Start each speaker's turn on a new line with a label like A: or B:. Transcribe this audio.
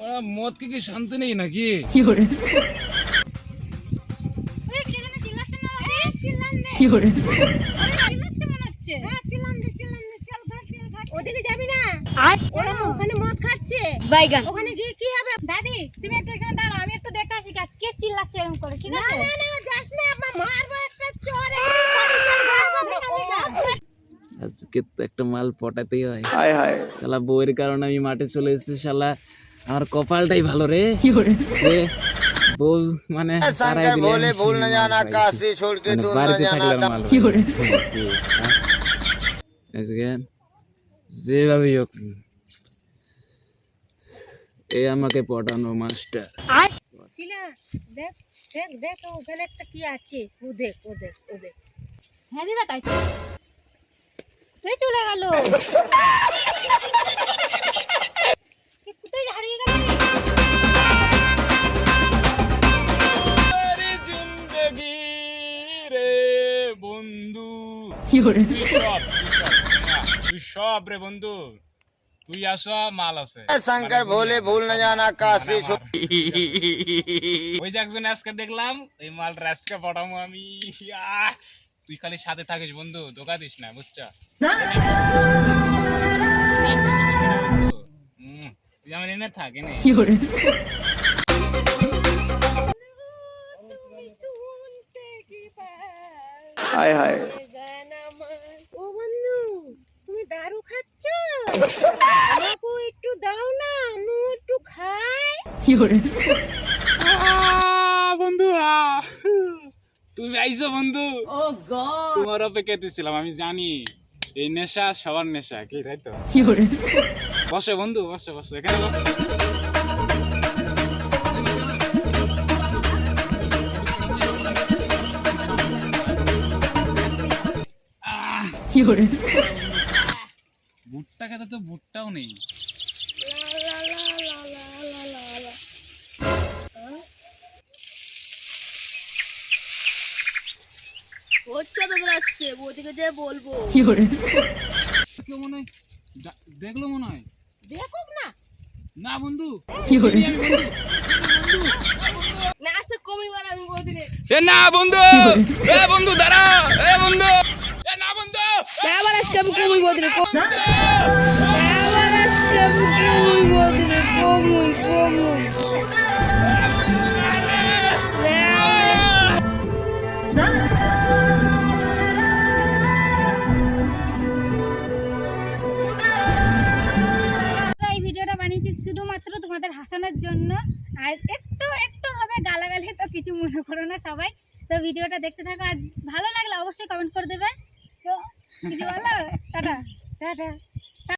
A: কি শান্তি নেই নাকি?
B: ওদিকে যাবি না? ওরা ওখানে মদ খাচ্ছে।
C: বাইগান
B: ওখানে গিয়ে কি হবে?
D: দাদি তুমি একটু এখানে দাঁড়াও আমি একটু দেখে আসি কে চিল্লাচ্ছে এরকম করে ঠিক আছে?
B: না না যাস না আমার মারবো একটা চোর এমনি পরিচয় মারবো ও মদ খাচ্ছে।
A: আজকে তো একটা মাল পটাতেই হয়। শালা বউয়ের কারণে আমি মাঠে চলে এসেছি শালা। আমার কপালটাই ভালো রে। মানে সারাই দিলে
E: ভুল
A: মানে হ্যাঁ। যেভাবে আমাকে পটানো মাস্টার।
B: দেখ দেখ দেখ দেখ ওখানে একটা কি আছে। ও দেখ ও দেখ ও দেখ।
D: হ্যাঁ দিদা তাই চলে গেল।
A: তুই সব রে বন্ধু তুই আসো মাল আছে
E: শঙ্কর ভোলে ভুল না জানা কাশি
A: ওই যে একজন আজকে দেখলাম এই মাল আজকে পড়ামো আমি। তুই খালি সাথে থাকিস বন্ধু ধোকা দিস না বুঝছ? তুই আমার এনে থাক এনে।
B: হায় হায়। আমাকেও একটু দাও না আমি একটু খাই।
A: বন্ধু আহ! তুমি আইছো বন্ধু। তোমার অপেক্ষাতে ছিলাম আমি জানি। এই নেশা সবার নেশা কি তাই তো? বসো বন্ধু বসো বসো এখানে বসো। আহ! ভুট্টা খেতে তো ভুট্টাও নেই।
C: হচ্ছে তোদের আজকে? বৌদিকে যে বলব।
A: কেউ মনে হয়? দেখল মনে হয়?
B: দেখুক না।
A: না বন্ধু।
C: না
A: বন্ধু! এ বন্ধু দাঁড়া! এ বন্ধু!
C: আবার আজকে আমি কমই বৌদিকে আবার আজকে আমি কমই বৌদিকে কমই কমই
D: আমরা এই ভিডিওটা বানিয়েছি শুধুমাত্র তোমাদের হাসানোর জন্য। আর একটু একটু হবে গালাগালি তো কিছু মনে করো না সবাই। তো ভিডিওটা দেখতে থাকো। আর ভালো লাগলে অবশ্যই কমেন্ট করে দেবে। তো কিছু ভালো টাটা
B: টাটা